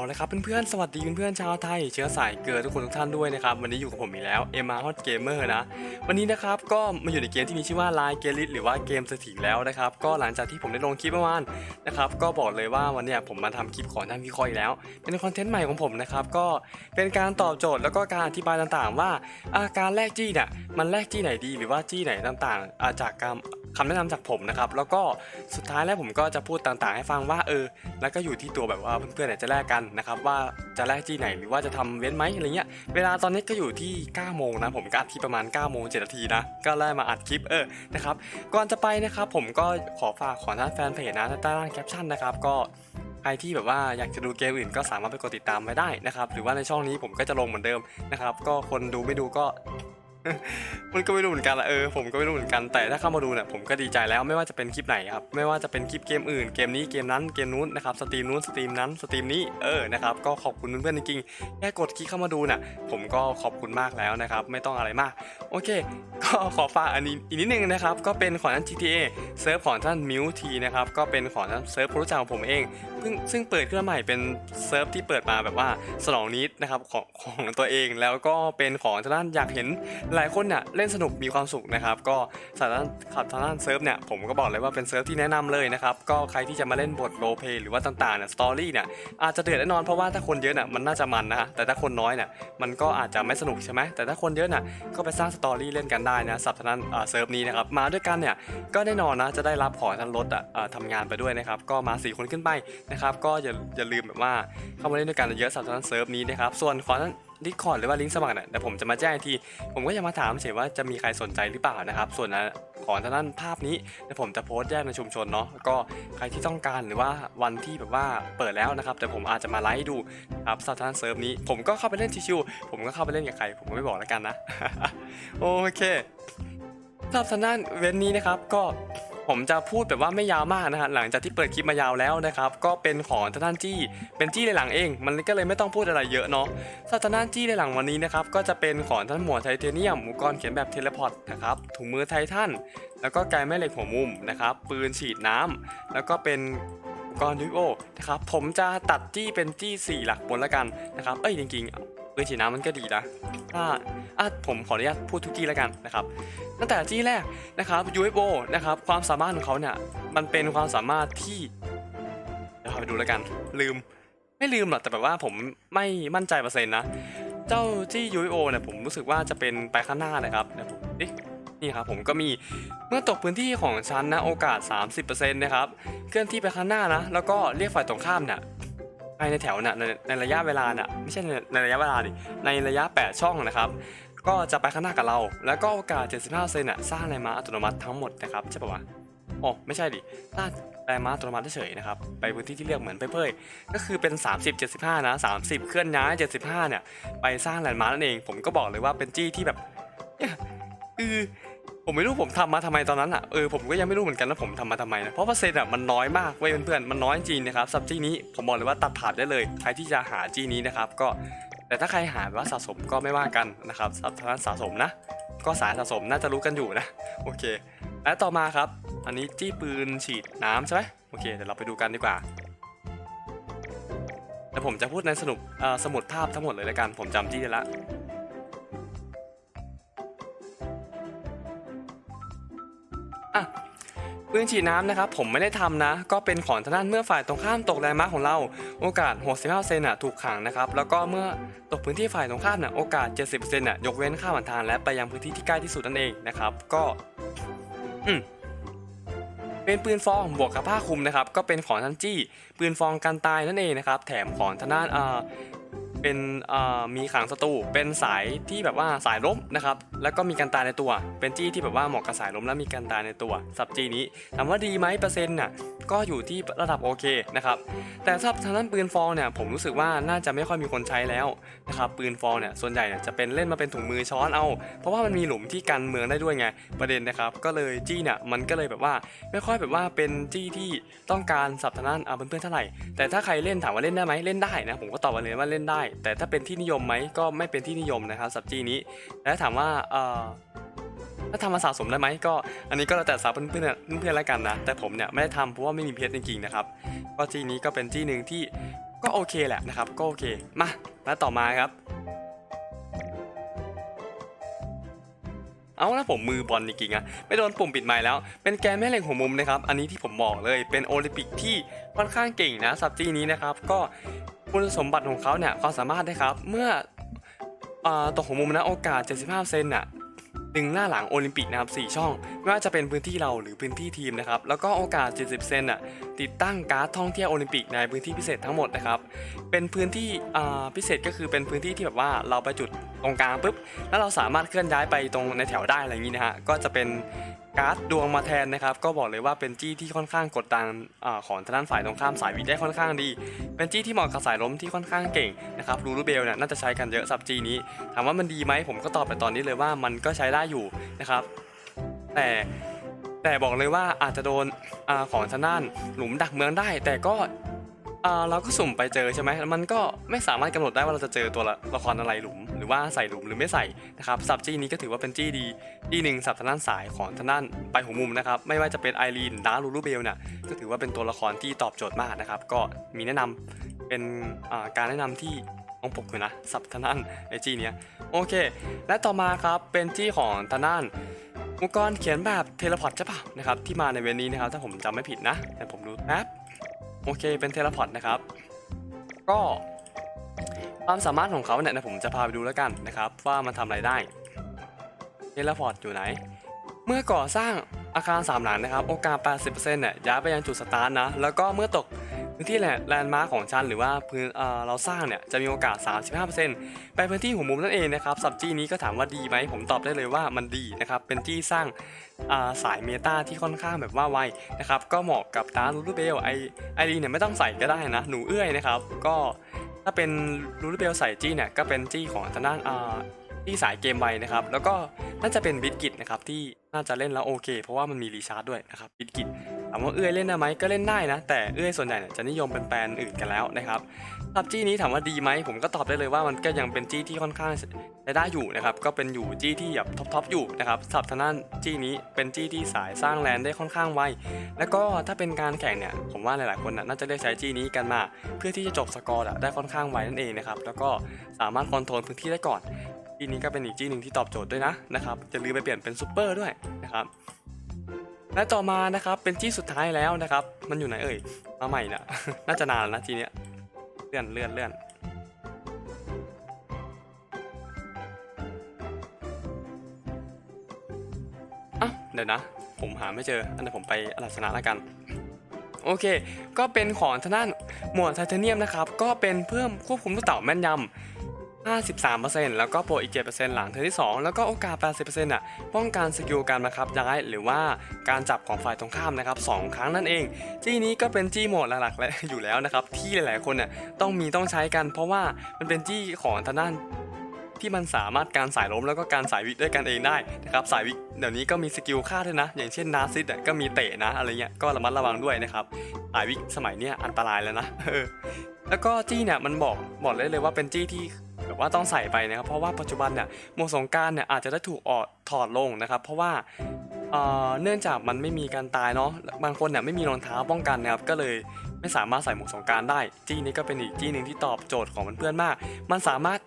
เอาละครับเพื่อนๆ สวัสดีเพื่อนๆชาวไทย เชื้อสายเกลือทุกคนทุกท่านด้วยนะครับ วันนี้อยู่กับผมอีกแล้วเอ็มอาร์ฮอตเกมเมอร์นะ วันนี้นะครับก็มาอยู่ในเกมที่มีชื่อว่า Line g a l i t หรือว่าเกมสถิงแล้วนะครับ ก็หลังจากที่ผมได้ลงคลิปเมื่อวานนะครับก็บอกเลยว่าวันนี้ผมมาทำคลิปขอท่านวิเคราะห์อีกแล้ว เป็นคอนเทนต์ใหม่ของผมนะครับก็เป็นการตอบโจทย์แล้วก็การอธิบายต่างๆ ว่าอาการแลกจี้เนี่ยมันแลกจี้ไหนดีหรือว่าจี้ไหนต่างๆจากการคำแนะนำจากผมนะครับ แล้วก็สุดท้ายแล้วผมก็จะพูดต่างๆ ให้ฟังว่าเออ แล้วก็อยู่ที่ตัวแบบว่าเพื่อนๆจะแลกกันนะครับว่าจะแลกที่ไหนหรือว่าจะทำเว้นไหมอะไรเงี้ยเวลาตอนนี้ก็อยู่ที่9โมงนะผมก็อัดที่ประมาณ9โมง7นาทีนะก็ไล่มาอัดคลิปเออนะครับก่อนจะไปนะครับผมก็ขอฝากขอท่านแฟนเพจนะใต้ล่างแคปชั่นนะครับก็ใครที่แบบว่าอยากจะดูเกมอื่นก็สามารถไปกดติดตามไว้ได้นะครับหรือว่าในช่องนี้ผมก็จะลงเหมือนเดิมนะครับก็คนดูไม่ดูก็ มันก็ไม่รู้เหมือนกันละเออผมก็ไม่รู้เหมือนกันแต่ถ้าเข้ามาดูเนี่ยผมก็ดีใจแล้วไม่ว่าจะเป็นคลิปไหนครับไม่ว่าจะเป็นคลิปเกมอื่นเกมนี้เกมนั้นเกมนู้นนะครับสตรีมนู้นสตรีมนั้นสตรีมนี้เออนะครับก็ขอบคุณเพื่อนๆจริงๆแค่กดคลิกเข้ามาดูน่ะผมก็ขอบคุณมากแล้วนะครับไม่ต้องอะไรมาก โอเค ก็ขอฝากอันนี้อีกนิดนึงนะครับก็เป็นของท่าน GTA เซิร์ฟของท่านมิวทีนะครับก็เป็นของท่านเซิร์ฟผู้รู้จักของผมเองเพิ่งซึ่งเปิดขึ้นมาใหม่เป็นเซิร์ฟที่เปิดมาแบบว่าสนองนิดนะครับของของตัวเองแล้วก็เป็นของทางด้านอยากเห็นหลายคนเนี่ยเล่นสนุกมีความสุขนะครับ ก็สารขับทางด้านเซิร์ฟเนี่ยผมก็บอกเลยว่าเป็นเซิร์ฟที่แนะนำเลยนะครับ ก็ใครที่จะมาเล่นบทโรเพย์หรือว่าต่างๆเนี่ยสตอรี่เนี่ยอาจจะเดือดแน่นอนเพราะว่าถ้าคนเยอะเนี่ยมันน่าจะมันนะฮะแต่ถ้าคนน้อยเนี่ยมันก็อาจจะไม่สนุกใช่ไหมแต่ถ้าคนเยอะเนี่ยก็ไปสร้างสตอรี่เล่นกันได้นะสับทางด้านอ่าเซิร์ฟนี้นะครับมาด้วยกันเนี่ยก็แน่นอนนะจะได้รับของทางรถอะทำงานไปด้วยนะครับก็มาสี่คนขึ้นไปนะครับก็อย่าอย่าลืมแบบว่าเข้ามาเล่นด้วยกันเยอะสับทางด้านเซิร์ฟนี้นะครับส่วนขอทาน ดิสคอร์ดหรือว่าลิงก์สมัครนี่ยเดี๋ยวผมจะมาแจ้งที ผมก็จะมาถามเฉยว่าจะมีใครสนใจหรือเปล่านะครับ ส่วนนะของทางด้นภาพนี้เดี๋ยวผมจะโพสต์แยกในชุมชนเนาะก็ใครที่ต้องการหรือว่าวันที่แบบว่าเปิดแล้วนะครับแต่ผมอาจจะมาไลฟ์ดูครับสถานเซิร์ฟนี้ ผมก็เข้าไปเล่นชิวๆผมก็เข้าไปเล่นกับใคร ผมก็ไม่บอกแล้วกันนะ โอเคสำหรับทางด้านเว้นนี้นะครับก็ ผมจะพูดแบบว่าไม่ยาวมากนะฮะหลังจากที่เปิดคลิปมายาวแล้วนะครับก็เป็นของทางด้านจี้เป็นจี้ในหลังเอง มันก็เลยไม่ต้องพูดอะไรเยอะเนาะถ้าทางด้านจี้ในหลังวันนี้นะครับก็จะเป็นของท่านหมวดไทเทเนียมอุปกรณ์เขียนแบบเทเลพอร์ตนะครับถุงมือไททันแล้วก็ไกแม่เหล็กหัวมุมนะครับปืนฉีดน้ำแล้วก็เป็นอุปกรณ์ดิโอนะครับผมจะตัดจี้เป็นจี้สี่หลักบนละกันนะครับเอ้ยจริงๆปืนฉีดน้ำมันก็ดีนะถ้าอะผมขออนุญาตพูดทุกจี้แล้วกันนะครับตั้งแต่จี้แรกนะครับ UFO นะครับความสามารถของเขาเนี่ยมันเป็นความสามารถที่เดี๋ยวพาไปดูแล้วกัน ลืมไม่ลืมหรอกแต่แบบว่าผมไม่มั่นใจเปอร์เซ็นต์นะเจ้าจี้ UFO เนี่ยผมรู้สึกว่าจะเป็นไปข้างหน้านะครับเดี๋ยวผมเอ๊ะนี่ครับผมก็มีเมื่อตกพื้นที่ของชั้นนะโอกาส 30%นะครับเคลื่อนที่ไปข้างหน้านะแล้วก็เรียกฝ่ายตรงข้ามเนี่ย ภายในแถวเนี่ยในในระยะเวลาเนี่ยไม่ใช่ในในระยะเวลาดิในระยะ 8 ช่องนะครับ ก็จะไปข้างหน้ากับเรา แล้วก็โอกาส 75เซนอะสร้างแรงม้าอัตโนมัติทั้งหมดนะครับใช่ปะวะโอ๋อไม่ใช่ดิสร้างแรงม้าอัตโนมัติเฉยนะครับ ไปพื้นที่ที่เรียกเหมือนเพ่ยก็คือเป็น 30 75 นะ 30 เคลื่อนย้าย 75 เนี่ย ไปสร้างแรงม้านั่นเอง ผมก็บอกเลยว่าเป็นจี้ที่แบบคือ ผมไม่รู้ผมทำมาทำไมตอนนั้นอะเออผมก็ยังไม่รู้เหมือนกันว่าผมทำมาทำไมนะเพราะเปอร์เซ็นต์อะมันน้อยมากเว้ยเพื่อนๆมันน้อยจริงนะครับสับจี้นี้ผมบอกเลยว่าตัดผ่านได้เลย ใครที่จะหาจี้นี้นะครับก็แต่ถ้าใครหาว่าสะสมก็ไม่ว่ากันนะครับสำหรับทางด้านสะสมนะ ก็สายสะสมน่าจะรู้กันอยู่นะโอเคและต่อมาครับ อันนี้จี้ปืนฉีดน้ำใช่ไหมโอเคเดี๋ยวเราไปดูกันดีกว่าแต่ผมจะพูดในสนุกสมุดภาพทั้งหมดเลยละกันผมจำจี้ได้ละ ปืนฉีดน้ำนะครับผมไม่ได้ทำนะ ก็เป็นของทางด้านเมื่อฝ่ายตรงข้ามตกแรงม้าของเรา โอกาส 65เซนถูกขังนะครับแล้วก็เมื่อตกพื้นที่ฝ่ายตรงข้ามนี่ยโอกาส 70เซนอะยกเว้นข้ามผ่านทางและไปยังพื้นที่ที่ใกล้ที่สุดนั่นเองนะครับก็อืมเป็นปืนฟองบวกกับผ้าคลุมนะครับก็เป็นของทันจี้ ปืนฟองกันตายนั่นเองนะครับแถมของทางด้านอ่า เป็นมีขังศัตรูเป็นสายที่แบบว่าสายล้มนะครับแล้วก็มีการตายในตัว เป็นจี้ที่แบบว่าเหมาะกับสายล้มและมีการตายในตัวสับจี้นี้ถามว่าดีไหมเปอร์เซ็นต์น่ะก็อยู่ที่ระดับโอเคนะครับแต่สำหรับทางด้านปืนฟองเนี่ยผมรู้สึกว่าน่าจะไม่ค่อยมีคนใช้แล้วนะครับปืนฟองเนี่ยส่วนใหญ่เนี่ยจะเป็นเล่นมาเป็นถุงมือช้อนเอา เพราะว่ามันมีหลุมที่กันเมืองได้ด้วยไงประเด็นนะครับก็เลยจี้เนี่ยมันก็เลยแบบว่าไม่ค่อยแบบว่าเป็นจี้ที่ต้องการสับทางด้านอ่าเพื่อนๆเท่าไหร่แต่ถ้าใครเล่นถามว่าเล่นได้ไหมเล่นได้นะผมก็ตอบมาเลยว่าเล่นได้แต่ถ้าเป็นที่นิยมไหมก็ไม่เป็นที่นิยมนะครับสับจี้นี้ และถามว่าเอ่อถ้าทำมาสะสมได้ไหมก็อันนี้ก็แล้วแต่สาวเพื่อนๆเพื่อนแล้วกันนะ แต่ผมเนี่ยไม่ได้ทำเพราะว่าไม่มีเพชรจริงๆนะครับก็จี้นี้ก็เป็นจี้หนึ่งที่ก็โอเคแหละนะครับ ก็โอเคมาแล้วต่อมาครับ เอาละผมมือบอลจริงๆอะไม่โดนปุ่มปิดไม้แล้ว เป็นแกนแม่เหล็กหัวมุมนะครับ อันนี้ที่ผมบอกเลยเป็นโอลิมปิกที่ค่อนข้างเก่งนะซับจีนี้นะครับ ก็ คุณสมบัติของเขาเนี่ยความสามารถนะครับ เมื่ออตกหัวมุมนะโอกาส 75 เซนน่ะดึงหน้าหลังโอลิมปิกนะครับ4ช่อง ไม่ว่าจะเป็นพื้นที่เราหรือพื้นที่ทีมนะครับ แล้วก็โอกาส 70 เซนน่ะติดตั้งการ์ดท่องเที่ยวโอลิมปิกในพื้นที่พิเศษทั้งหมดนะครับ เป็นพื้นที่พิเศษก็คือเป็นพื้นที่ที่แบบว่าเราไปจุดตรงกลางปุ๊บ แล้วเราสามารถเคลื่อนย้ายไปตรงในแถวได้อะไรอย่างนี้นะฮะ ก็จะเป็น การ์ดดวงมาแทนนะครับก็บอกเลยว่าเป็นจี้ที่ค่อนข้างกดดันอของทางด้านฝ่ายตรงข้ามสายวิได้ค่อนข้างดี เป็นจี้ที่เหมาะกับสายล้มที่ค่อนข้างเก่งนะครับรูรูเบลเนี่ยน่าจะใช้กันเยอะสับจีนี้ถามว่ามันดีไหมผมก็ตอบไปตอนนี้เลยว่ามันก็ใช้ได้อยู่นะครับแต่แต่บอกเลยว่าอาจจะโดนอของทางด้านหลุมดักเมืองได้ แต่ก็เราก็สุ่มไปเจอใช่ไหมมันก็ไม่สามารถกำหนดได้ว่าเราจะเจอตัวละละครอะไรหลุม ว่าใส่หลุมหรือไม่ใส่นะครับสับจี้นี้ก็ถือว่าเป็นจี้ดีจี้หนึ่งสับทางด้านสายของทางด้านไปหัวมุมนะครับไม่ว่าจะเป็นไอรีนดาร์ลูรูเบลเนี่ยก็ถือว่าเป็นตัวละครที่ตอบโจทย์มากนะครับก็มีแนะนำเป็นการแนะนำที่องปกอยู่นะสับทางด้านไอจี้เนี้ยโอเค และต่อมาครับเป็นจี้ของทางด้านอุปกรณ์เขียนแบบเทเลพอร์ตใช่ปะนะครับที่มาในเวนนี้นะครับถ้าผมจำไม่ผิดนะ แต่ผมดูแป๊บโอเคเป็นเทเลพอร์ตนะครับ ก็ ความสามารถของเขาเนี่ยนะผมจะพาไปดูแล้วกันนะครับว่ามันทำอะไรได้เทเลพอร์ตอยู่ไหน เมื่อก่อสร้างอาคารสามหลังนะครับ โอกาส 80%เนี่ยย้ายไปยังจุดสตาร์ทนะ แล้วก็เมื่อตกพื้นที่แลนด์มาร์คของชั้นหรือว่าพื้นเราสร้างเนี่ยจะมีโอกาส 35%ไปพื้นที่หัวมุมนั่นเองนะครับสับจี้นี้ก็ถามว่าดีไหมผมตอบได้เลยว่ามันดีนะครับเป็นที่สร้างาสายเมตาที่ค่อนข้างแบบว่าไวนะครับก็เหมาะกับตาลูรูเบลไอไอรีเนี่ยไม่ต้องใส่ก็ได้นะหนูเอื้อยนะครับก็ ถ้าเป็นรูรเบลใส่จี้เนี่ยก็เป็นจี้ของทางด้านอ่าที่สายเกมไวนะครับ แล้วก็น่าจะเป็นบิดกิตนะครับที่น่าจะเล่นแล้วโอเค เพราะว่ามันมีรีชาร์จด้วยนะครับบิดกิต ถามว่าเอื้อยเล่นได้ไหมก็เล่นได้นะ แต่เอื้อยส่วนใหญ่เนี่ยจะนิยมเป็นแปลนอื่นกันแล้วนะครับสับจี้นี้ถามว่าดีไหมผมก็ตอบได้เลยว่ามันก็ยังเป็นจี้ที่ค่อนข้างใช้ได้อยู่นะครับก็เป็นอยู่จี้ที่แบบท็อปๆอยู่นะครับสับทางด้านจี้นี้เป็นจี้ที่สายสร้างแลนได้ค่อนข้างไวแล้วก็ถ้าเป็นการแข่งเนี่ยผมว่าหลายๆคนน่าจะเลือกใช้จี้นี้กันมา เพื่อที่จะจบสกอร์ได้ค่อนข้างไวนั่นเองนะครับแล้วก็สามารถคอนโทรลพื้นที่ได้ก่อนจี้นี้ก็เป็นอีกจี้หนึ่งที่ตอบโจทย์ด้วยนะนะครับจะลืมไปเปลี่ยนเป็นซูเปอร์ด้วยนะครับ และต่อมานะครับเป็นจี้สุดท้ายแล้วนะครับ มันอยู่ไหนเอ่ยมาใหม่นะน่าจะนานแล้วนะทีเนี้ยเลื่อนเลื่อนเลื่อนอะเดี๋ยวนะ ผมหาไม่เจอ อันนี้ผมไปอลัชนะแล้วกันโอเค ก็เป็นของทางด้านหมวดไทเทเนียมนะครับ ก็เป็นเพิ่มควบคุมลูกเต่าแม่นยำ 53%แล้วก็โปรอีก 7%หลังเทอร์นที่ 2 แล้วก็โอกาส 80%อะป้องกันสกิลการบังคับย้าย หรือว่าการจับของฝ่ายตรงข้ามนะครับ 2 ครั้งนั่นเอง จี้นี้ก็เป็นจี้โหมดหลักๆและอยู่แล้วนะครับ ที่หลายๆคนน่ะต้องมีต้องใช้กัน เพราะว่ามันเป็นจี้ของทางด้านที่มันสามารถการสายล้มแล้วก็การสายวิกด้วยกันเองได้นะครับสายวิกเดี๋ยวนี้ก็มีสกิลค่าด้วยนะ อย่างเช่นนาซิสก็มีเตะนะอะไรเงี้ยก็ระมัดระวังด้วยนะครับสายวิกสมัยเนี้ยอันตรายแล้วนะแล้วก็จี้เนี่ยมันบอกบอกได้เลยว่าเป็นจี้ที่ แบบว่าต้องใส่ไปนะครับ เพราะว่าปัจจุบันเนี่ยหมวกสงการเนี่ยอาจจะได้ถูกออกถอดลงนะครับ เพราะว่าเนื่องจากมันไม่มีการตายเนาะบางคนเนี่ยไม่มีรองเท้าป้องกันนะครับก็เลยไม่สามารถใส่หมวกสงการได้ จี้นี้ก็เป็นอีกจี้หนึ่งที่ตอบโจทย์ของเพื่อนๆมาก มันสามารถ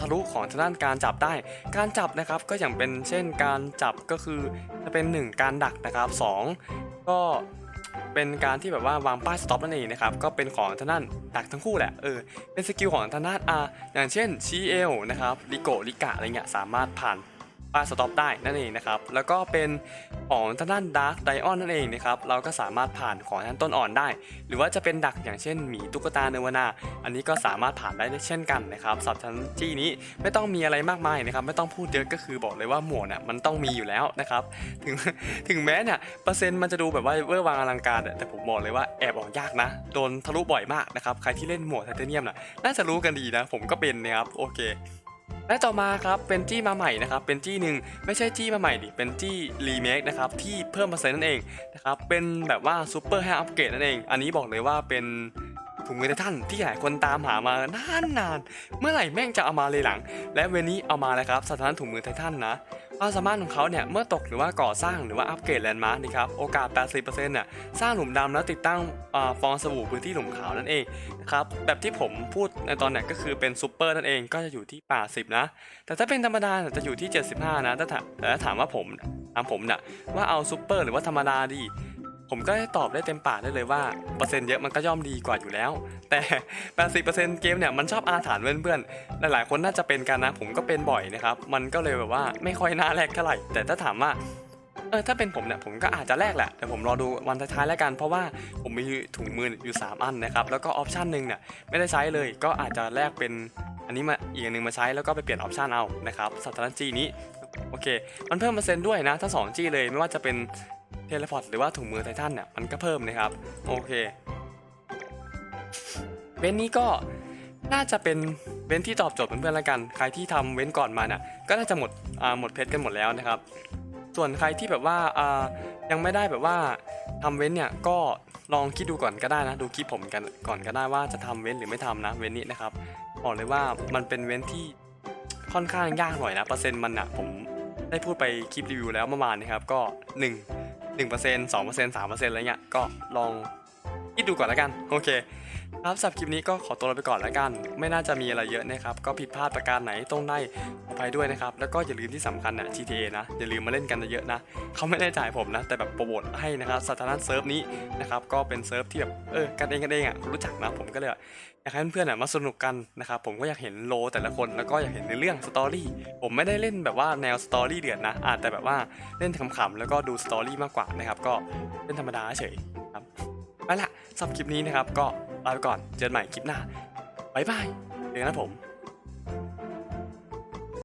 ทะลุของทางด้านการจับได้ การจับนะครับก็อย่างเป็นเช่นการจับก็คือจะเป็น 1 การดักนะครับสองก็ เป็นการที่แบบว่าวางป้ายสต็อปนั่นเองนะครับก็เป็นของทางด้านดักทั้งคู่แหละเออเป็นสกิลของทางด้านอาอย่างเช่นชีเอลนะครับลิโกลิกะอะไรเงี้ยสามารถผ่าน ป้าสต็อปได้นั่นเองนะครับ แล้วก็เป็นของทางด้านดาร์กไดออนนั่นเองนะครับ เราก็สามารถผ่านของทางต้นอ่อนได้ หรือว่าจะเป็นดักอย่างเช่นหมีตุ๊กตาเนวนา อันนี้ก็สามารถผ่านได้เช่นกันนะครับสับชั้นจี้นี้ไม่ต้องมีอะไรมากมายนะครับ ไม่ต้องพูดเยอะก็คือบอกเลยว่าหมวกเนี่ยมันต้องมีอยู่แล้วนะครับ ถึงถึงแม้เนี่ยเปอร์เซ็นต์มันจะดูแบบว่าเวอร์วางอลังการแต่ผมบอกเลยว่าแอบออกยากนะ โดนทะลุบ่อยมากนะครับ ใครที่เล่นหมวดไทเทเนียมน่ะน่าจะรู้กันดีนะ ผมก็เป็นนะครับ โอเค และต่อมาครับเป็นจี้มาใหม่นะครับเป็นจี้หนึ่งไม่ใช่จี้มาใหม่ดิเป็นจี้รีเมคนะครับที่เพิ่มเปอร์เซ็นต์นั่นเองนะครับเป็นแบบว่าซูเปอร์แฮร์อัปเกรดนั่นเอง อันนี้บอกเลยว่าเป็นถุงมือไททันที่หลายคนตามหามานานนานเมื่อไหร่แม่งจะเอามาเลยหลัง และเวนี้เอามาแล้วครับสถานถุงมือไททันนะ ความสามารถของเขาเนี่ยเมื่อตกหรือว่าก่อสร้างหรือว่าอัปเกรดแลนด์มาร์กนะครับโอกาส 80%เนี่ยสร้างหลุมดำแล้วติดตั้งอฟองสบู่พื้นที่หลุมขาวนั่นเองนะครับแบบที่ผมพูดในตอนเนี้ยก็คือเป็นซูเปอร์นั่นเองก็จะอยู่ที่ 80 นะ แต่ถ้าเป็นธรรมดาจะอยู่ที่ 75 นะถ้าแต่ถ้าถามว่าผมถามผมเนี่ยว่าเอาซูเปอร์หรือว่าธรรมดาดี ผมก็ตอบได้เต็มปากได้เลยว่าเปอร์เซ็นต์เยอะมันก็ย่อมดีกว่าอยู่แล้ว แต่ 80%เกมเนี่ยมันชอบอาถรรพ์เพื่อนๆ หลายๆ คนน่าจะเป็นกันนะ ผมก็เป็นบ่อยนะครับ มันก็เลยแบบว่าไม่ค่อยน่าแลกเท่าไหร่ แต่ถ้าถามว่าเออถ้าเป็นผมเนี่ยผมก็อาจจะแลกแหละแต่ผมรอดูวันท้ายๆแล้วกัน เพราะว่าผมมีถุงมืออยู่ 3 อันนะครับ แล้วก็ออปชันหนึ่งเนี่ยไม่ได้ใช้เลยก็อาจจะแลกเป็นอันนี้มาอีกอันหนึ่งมาใช้แล้วก็ไปเปลี่ยนออปชันเอานะครับสัตว์ทจีนี้โอเค มันเพิ่มเปอร์เซ็นต์ด้วยนะทั้งสองจีเลยไม่ว่าจะเป็น เทเลพอร์ตหรือว่าถุงมือไททันเนี่ยมันก็เพิ่มนะครับ โอเค เว้นนี้ก็น่าจะเป็นเว้นที่ตอบโจทย์เพื่อนๆละกัน ใครที่ทำเว้นก่อนมาเนี่ยก็น่าจะหมดอ่าหมดเพชรกันหมดแล้วนะครับ ส่วนใครที่แบบว่าอ่ายังไม่ได้แบบว่าทำเว้นเนี่ยก็ลองคิดดูก่อนก็ได้นะ ดูคลิปผมกันก่อนก็ได้ว่าจะทำเว้นหรือไม่ทำนะเว้นนี้นะครับบอกเลยว่ามันเป็นเว้นที่ค่อนข้างยากหน่อยนะเปอร์เซ็นต์มันอะผมได้พูดไปคลิปรีวิวแล้วเมื่อวานนะครับก็ 1 1% 2% 3%อะไรเงี้ยก็ลองคิดดูก่อนแล้วกัน โอเค ครับสำหรับคลิปนี้ก็ขอตัวลาไปก่อนแล้วกัน ไม่น่าจะมีอะไรเยอะนะครับ ก็ผิดพลาดประการไหนต้องได้อภัยด้วยนะครับ แล้วก็อย่าลืมที่สำคัญนะ GTA นะ อย่าลืมมาเล่นกันเยอะๆนะ เขาไม่ได้จ่ายผมนะ แต่แบบโปรโมทให้นะครับสถานะเซิร์ฟนี้นะครับ ก็เป็นเซิร์ฟที่แบบเออ กันเองกันเองอะรู้จักนะ ผมก็เลยอยากให้เพื่อนๆอะมาสนุกกันนะครับ ผมก็อยากเห็นโลแต่ละคน แล้วก็อยากเห็นในเรื่องสตอรี่ ผมไม่ได้เล่นแบบว่าแนวสตอรี่เดือดนะอาจแต่แบบว่าเล่นขำๆแล้วก็ดูสตอรี่มากกว่านะครับ ก็เล่นธรรมดาเฉยครับไปละสำหรับคลิปนี้นะครับก็ ลาไปก่อน เจอกันใหม่คลิปหน้า บ๊ายบายเดี๋ยวนะผม